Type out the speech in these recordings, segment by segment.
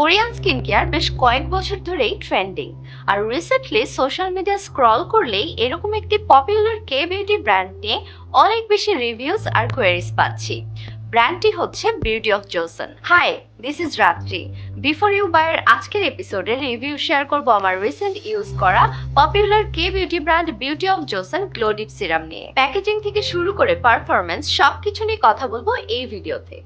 Korean skin care বেশ কয়েক বছর ধরেই ট্রেন্ডিং। আর রিসেন্টলি সোশ্যাল মিডিয়া স্ক্রল করলেই এরকম একটি পপুলার কে বিউটি ব্র্যান্ড নিয়ে অনেক বেশি রিভিউজ আর কোয়ারিজ পাচ্ছি। ব্র্যান্ডটি হচ্ছে beauty of Joseon hi this is Ratri before you বাইয়ের আজকের এপিসোডে রিভিউ শেয়ার করব আমার রিসেন্ট ইউজ করা popular K beauty brand beauty of Joseon glow deep serum নিয়ে। প্যাকেজিং থেকে শুরু করে পারফরমেন্স সবকিছু নিয়ে কথা বলব এই ভিডিওতে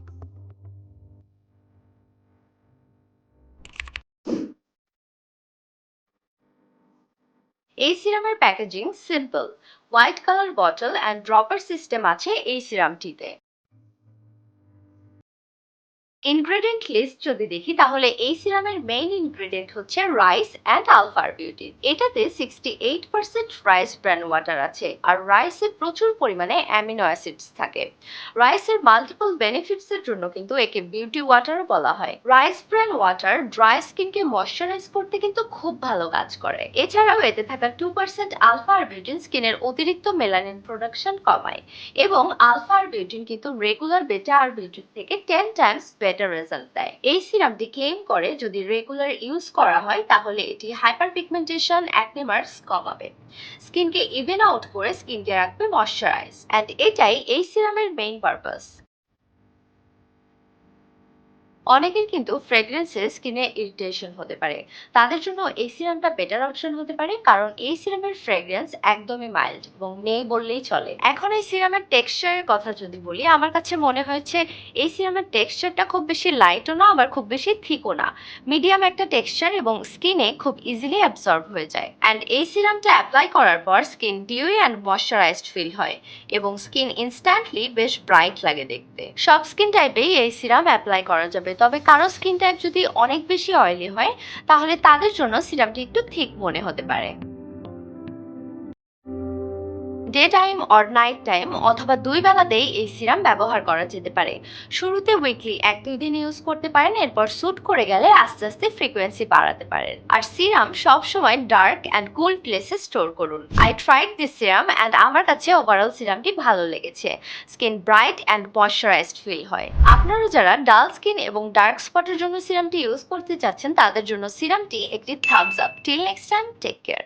এই সিরামের packaging simple white colour bottle and dropper system আছে এই সিরামটিতে ইনগ্রেডিয়েন্ট লিস্ট যদি দেখি, তাহলে এই সিরামের মেইন ইনগ্রেডিয়েন্ট হচ্ছে রাইস অ্যান্ড আলফার বিউটি এটাতে sixty eight percent rice bran water আছে, আর রাইসে প্রচুর পরিমাণে অ্যামিনো অ্যাসিডস থাকে। রাইসের মাল্টিপল বেনিফিটস এর জন্য কিন্তু একে বিউটি ওয়াটারও বলা হয়। রাইস ব্র্যান ওয়াটার ড্রাই স্কিনকে ময়শ্চারাইজ করতে কিন্তু খুব ভালো কাজ করে। এছাড়াও এতে থাকা টু পার্সেন্ট আলফা বিউটিন স্কিনের অতিরিক্ত মেলানিন প্রোডাকশন কমায়। এবং আলফা বিউটিন কিন্তু রেগুলার বেটা আর বিউটিন থেকে টেন টাইমস বেটার রেজাল্ট দেয়। এই সিরামটি ক্লেম করে যদি রেগুলার ইউজ করা হয়, তাহলে এটি হাইপার পিগমেন্টেশন অ্যাকনে কমাবে। স্কিনকে ইভেন আউট করে স্কিনকে রাখবে ময়শ্চারাইজ অ্যান্ড এটাই এই সিরামের মেইন পারপাস অনেকের কিন্তু ফ্রেগ্রেন্সে স্কিনে ইরিটেশন হতে পারে। তাদের জন্য এই সিরামটা বেটার অপশন হতে পারে, কারণ এই সিরামের ফ্রেগ্রেন্স একদমই মাইল্ড এবং নেই বললেই চলে। এখন এই সিরামের টেক্সচারের কথা যদি বলি, আমার কাছে মনে হয়েছে এই সিরামের টেক্সচারটা খুব বেশি লাইটও না, আবার খুব বেশি থিকও না। মিডিয়াম একটা টেক্সচার এবং স্কিনে খুব ইজিলি অ্যাবসর্ব হয়ে যায়। অ্যান্ড এই সিরামটা অ্যাপ্লাই করার পর skin dewy and moisturised feel হয় এবং স্কিন ইনস্ট্যান্টলি বেশ ব্রাইট লাগে দেখতে। সব স্কিন টাইপেই এই সিরাম অ্যাপ্লাই করা যাবে তবে কারও স্কিন টাইপ যদি অনেক বেশি অয়েলি হয়, তাহলে তাদের জন্য সিরামটি একটু থিক মনে হতে পারে। Day time or night time অথবা দুই বেলাতেই এই সিরাম ব্যবহার করা যেতে পারে। শুরুতে উইকলি এক দুই দিন ইউজ করতে পারেন, এরপর স্যুট করে গেলে আস্তে আস্তে ফ্রিকোয়েন্সি বাড়াতে পারেন। আর সিরাম সব সময় ডার্ক অ্যান্ড কুল প্লেসে স্টোর করুন। I tried this serum and আমার কাছে ওভারঅল সিরামটি ভালো লেগেছে। Skin bright and moisturised feel হয়। আপনারা যারা ডাল স্কিন এবং ডার্ক স্পটের জন্য সিরামটি ইউজ করতে চাচ্ছেন, তাদের জন্য সিরামটি একটি thumbs up. Till next time, take care.